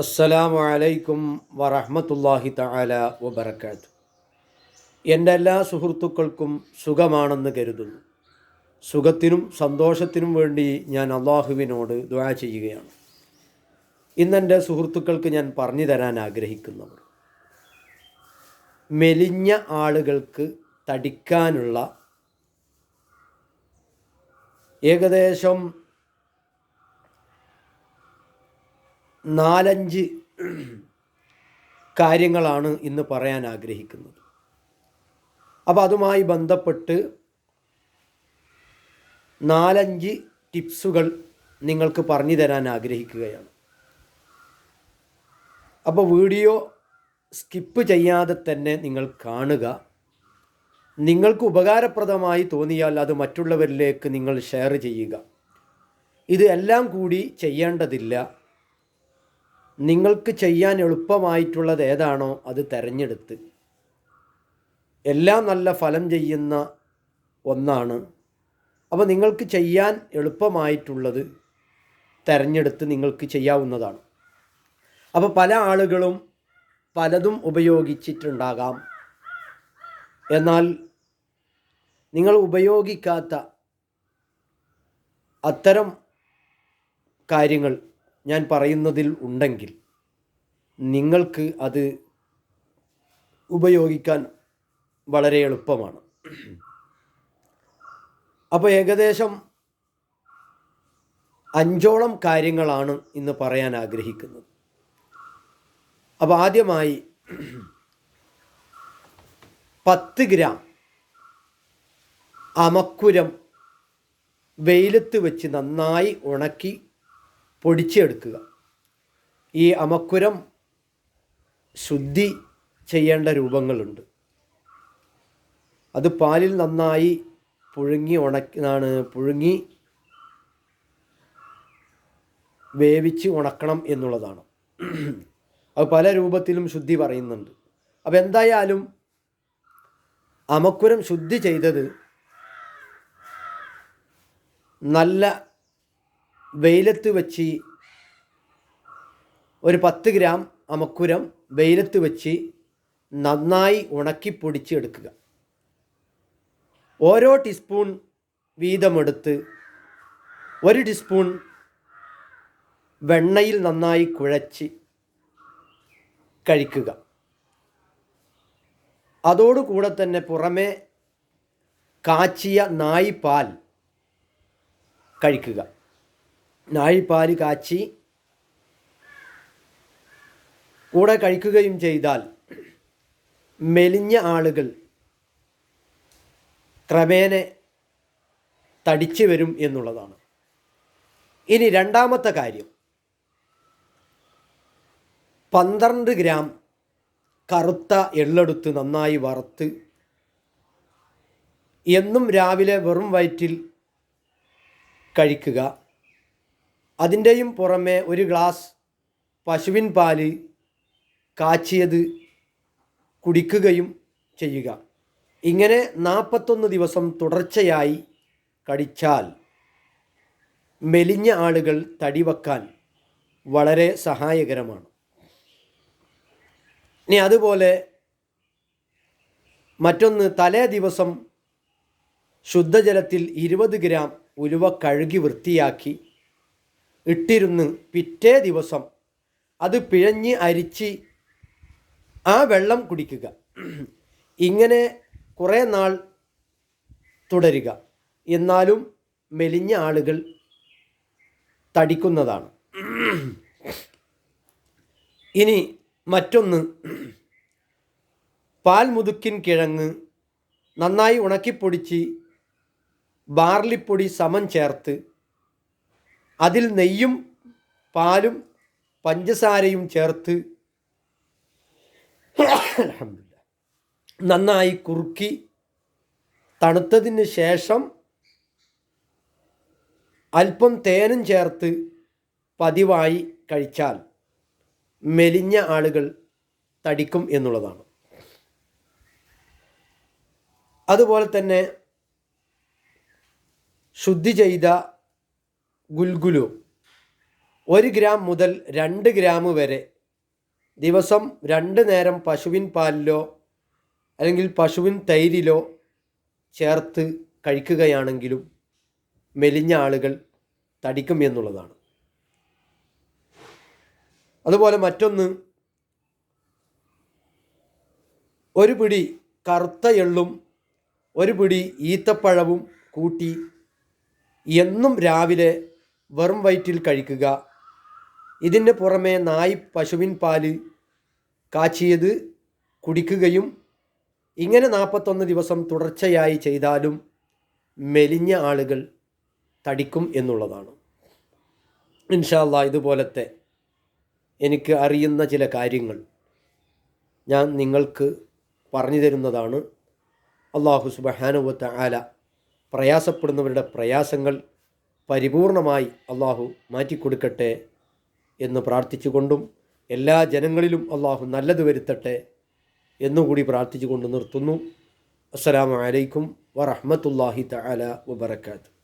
അസ്സലാമു അലൈക്കും വറഹ്മത്തുള്ളാഹി തആല വബർക്കാത്തു എന്റെ എല്ലാ സുഹൃത്തുക്കൾക്കും സുഖമാണെന്ന് കരുതുന്നു. സുഖത്തിനും സന്തോഷത്തിനും വേണ്ടി ഞാൻ അള്ളാഹുവിനോട് ദുആ ചെയ്യുകയാണ്. ഇന്നെന്റെ സുഹൃത്തുക്കൾക്ക് ഞാൻ പറഞ്ഞു തരാൻ ആഗ്രഹിക്കുന്നവർ മെലിഞ്ഞ ആളുകൾക്ക് തടിക്കാനുള്ള ഏകദേശം നാലഞ്ച് കാര്യങ്ങളാണ് ഇന്ന് പറയാൻ ആഗ്രഹിക്കുന്നത്. അപ്പോൾ അതുമായി ബന്ധപ്പെട്ട് നാലഞ്ച് ടിപ്സുകൾ നിങ്ങൾക്ക് പറഞ്ഞു തരാൻ ആഗ്രഹിക്കുകയാണ്. അപ്പോൾ വീഡിയോ സ്കിപ്പ് ചെയ്യാതെ തന്നെ നിങ്ങൾ കാണുക. നിങ്ങൾക്ക് ഉപകാരപ്രദമായി തോന്നിയാൽ അത് മറ്റുള്ളവരിലേക്ക് നിങ്ങൾ ഷെയർ ചെയ്യുക. ഇത് എല്ലാം കൂടി ചെയ്യേണ്ടതില്ല. നിങ്ങൾക്ക് ചെയ്യാൻ എളുപ്പമായിട്ടുള്ളത് ഏതാണോ അത് തിരഞ്ഞെടുത്ത്. എല്ലാം നല്ല ഫലം ചെയ്യുന്ന ഒന്നാണ്. അപ്പോൾ നിങ്ങൾക്ക് ചെയ്യാൻ എളുപ്പമായിട്ടുള്ളത് തിരഞ്ഞെടുത്ത് നിങ്ങൾക്ക് ചെയ്യാവുന്നതാണ്. അപ്പോൾ പല ആളുകളും പലതും ഉപയോഗിച്ചിട്ടുണ്ടാകാം. എന്നാൽ നിങ്ങൾ ഉപയോഗിക്കാത്ത അത്തരം കാര്യങ്ങൾ ഞാൻ പറയുന്നതിൽ ഉണ്ടെങ്കിൽ നിങ്ങൾക്ക് അത് ഉപയോഗിക്കാൻ വളരെ എളുപ്പമാണ്. അപ്പോൾ ഏകദേശം അഞ്ചോളം കാര്യങ്ങളാണ് ഇന്ന് പറയാൻ ആഗ്രഹിക്കുന്നത്. അപ്പോൾ ആദ്യമായി പത്ത് ഗ്രാം അമക്കുരം വെയിലത്ത് വെച്ച് നന്നായി ഉണക്കി പൊടിച്ചെടുക്കുക. ഈ അമക്കുരം ശുദ്ധി ചെയ്യേണ്ട രൂപങ്ങളുണ്ട്. അത് പാലിൽ നന്നായി പുഴുങ്ങി ഉണക്കാണ് പുഴുങ്ങി വേവിച്ച് ഉണക്കണം എന്നുള്ളതാണ്. അത് പല രൂപത്തിലും ശുദ്ധി പറയുന്നുണ്ട്. അപ്പോൾ എന്തായാലും അമക്കുരം ശുദ്ധി ചെയ്തത് നല്ല വെയിലത്ത് വെച്ച് ഒരു പത്ത് ഗ്രാം അമക്കുരം വെയിലത്ത് വെച്ച് നന്നായി ഉണക്കി പൊടിച്ചെടുക്കുക. ഓരോ ടീസ്പൂൺ വീതമെടുത്ത് ഒരു ടീസ്പൂൺ വെണ്ണയിൽ നന്നായി കുഴച്ച് കഴിക്കുക. അതോടുകൂടെ തന്നെ പുറമെ കാച്ചിയ നായി പാൽ കഴിക്കുക. നാഴിപ്പാൽ കാച്ചി കൂടെ കഴിക്കുകയും ചെയ്താൽ മെലിഞ്ഞ ആളുകൾ ക്രമേണ തടിച്ചു വരും എന്നുള്ളതാണ്. ഇനി രണ്ടാമത്തെ കാര്യം. പന്ത്രണ്ട് ഗ്രാം കറുത്ത എള്ളെടുത്ത് നന്നായി വറുത്ത് എന്നും രാവിലെ വെറും വയറ്റിൽ കഴിക്കുക. അതിന്റെയും പുറമെ ഒരു ഗ്ലാസ് പശുവിൻ പാൽ കാച്ചിയത് കുടിക്കുകയും ചെയ്യുക. ഇങ്ങനെ നാൽപ്പത്തൊന്ന് ദിവസം തുടർച്ചയായി കടിച്ചാൽ മെലിഞ്ഞ ആളുകൾ തടി വെക്കാൻ വളരെ സഹായകരമാണ്. ഇനി അതുപോലെ മറ്റൊന്ന് തലേ ദിവസം ശുദ്ധജലത്തിൽ ഇരുപത് ഗ്രാം ഉലുവ കഴുകി വൃത്തിയാക്കി ഇട്ടിരുന്ന് പിറ്റേ ദിവസം അത് പിഴഞ്ഞ് അരിച്ച് ആ വെള്ളം കുടിക്കുക. ഇങ്ങനെ കുറേ നാൾ തുടരുക. എന്നാലും മെലിഞ്ഞ ആളുകൾ തടിക്കുന്നതാണ്. ഇനി മറ്റൊന്ന്. പാൽ മുതുക്കിൻ കിഴങ്ങ് നന്നായി ഉണക്കിപ്പൊടിച്ച് ബാർലിപ്പൊടി സമം ചേർത്ത് അതിൽ നെയ്യും പാലും പഞ്ചസാരയും ചേർത്ത് നന്നായി കുറുക്കി തണുത്തതിന് ശേഷം അല്പം തേനും ചേർത്ത് പതിവായി കഴിച്ചാൽ മെലിഞ്ഞ ആളുകൾ തടിക്കും എന്നുള്ളതാണ്. അതുപോലെ തന്നെ ശുദ്ധി ചെയ്ത ഗുൽഗുലു. ഒരു ഗ്രാം മുതൽ രണ്ട് ഗ്രാം വരെ. ദിവസം രണ്ട് നേരം പശുവിൻ പാലിലോ അല്ലെങ്കിൽ പശുവിൻ തൈരിലോ ചേർത്ത് കഴിക്കുകയാണെങ്കിലും മെലിഞ്ഞ ആളുകൾ തടിക്കും എന്നുള്ളതാണ്. അതുപോലെ മറ്റൊന്ന് ഒരു പിടി കറുത്ത എള്ളും ഒരു പിടി ഈത്തപ്പഴവും കൂട്ടി എന്നും രാവിലെ വെറും വയറ്റിൽ കഴിക്കുക. ഇതിന് പുറമെ നായ് പശുവിൻ പാൽ കാച്ചിയത് കുടിക്കുകയും ഇങ്ങനെ നാൽപ്പത്തൊന്ന് ദിവസം തുടർച്ചയായി ചെയ്താലും മെലിഞ്ഞ ആളുകൾ തടിക്കും എന്നുള്ളതാണ്. ഇൻഷാല്ല ഇതുപോലത്തെ എനിക്ക് അറിയുന്ന ചില കാര്യങ്ങൾ ഞാൻ നിങ്ങൾക്ക് പറഞ്ഞു തരുന്നതാണ്. അള്ളാഹു സുബഹാനുവത്ത ആല പ്രയാസപ്പെടുന്നവരുടെ പ്രയാസങ്ങൾ പരിപൂർണമായി അള്ളാഹു മാറ്റിക്കൊടുക്കട്ടെ എന്ന് പ്രാർത്ഥിച്ചുകൊണ്ടും എല്ലാ ജനങ്ങളിലും അള്ളാഹു നല്ലത് വരുത്തട്ടെ എന്നുകൂടി പ്രാർത്ഥിച്ചുകൊണ്ട് നിർത്തുന്നു. അസ്സലാമു അലൈക്കും വറഹ്മത്തുള്ളാഹി തആല വബറകാതുഹു.